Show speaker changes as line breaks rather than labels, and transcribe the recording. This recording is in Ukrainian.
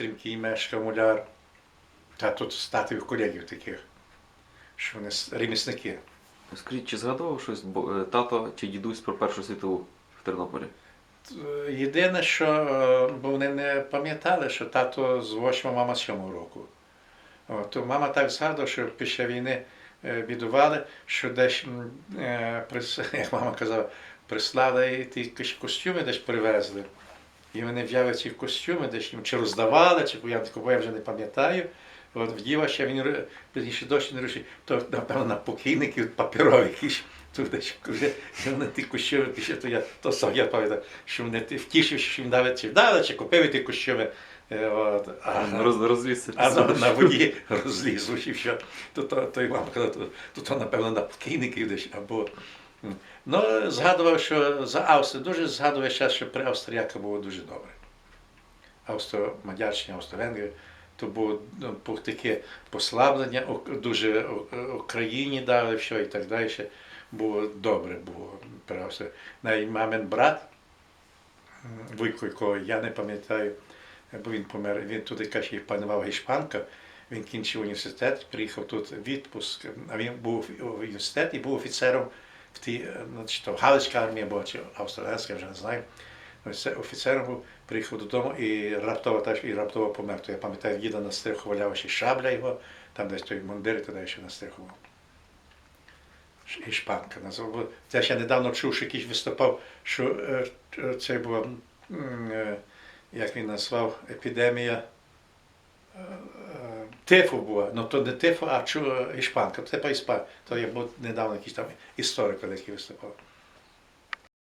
Стрімкий мешкав муляр. Та тут статів колегів таких, що вони ремісники.
Скажіть, чи згадував щось е, тато чи дідусь про Першу світову в Тернополі?
Єдине, що е, бо вони не пам'ятали, що тато з 8 мама з 7 року. То мама так згадувала, що після війни е, бідували, що десь, як мама казала, прислали ті костюми десь привезли. І вони взяли ці костюми, десь їм чи роздавали, чи я такого я вже не пам'ятаю. От вділа ще він пізніше дощ не рушить, то напевно на покійників паперові якісь тут десь вже вони ті костюми пішли, то я то сам я пам'ятаю, що вони ті- втішився, що їм дали чи дали, чи купили ті костюми. Е, От, а,
Роз, розлізся.
а на, на воді розлізло, і що то, то, то, мама казала, то, то, то напевно на покійників десь або. Ну, згадував, що за Австрію дуже згадував ще, що при австріяках було дуже добре. Австро-Мадярщина, Австро-Венгрія, то було ну, таке послаблення, дуже Україні дали, все і так далі. Було добре було при Австрії. Навіть мамин брат, Вуйко, якого я не пам'ятаю, бо він помер, він туди каже, панував гішпанка. Він кінчив університет, приїхав тут в відпуск, а він був в університеті і був офіцером Галицька армія була, чи австралійська, я вже не знаю. Ось це офіцером був, приїхав додому і раптово теж і раптово помер. То я пам'ятаю, діда на стриху валяла ще шабля його, там десь той мундир і туди ще на стриху був. Ш- Гішпанка назвав. Я ще недавно чув, що якийсь виступав, що е, це була, е, як він назвав, епідемія. Е, е, Тифу була, ну то не тифу, а чу, іспанка, типа іспан. То я був недавно якийсь там історик який виступав.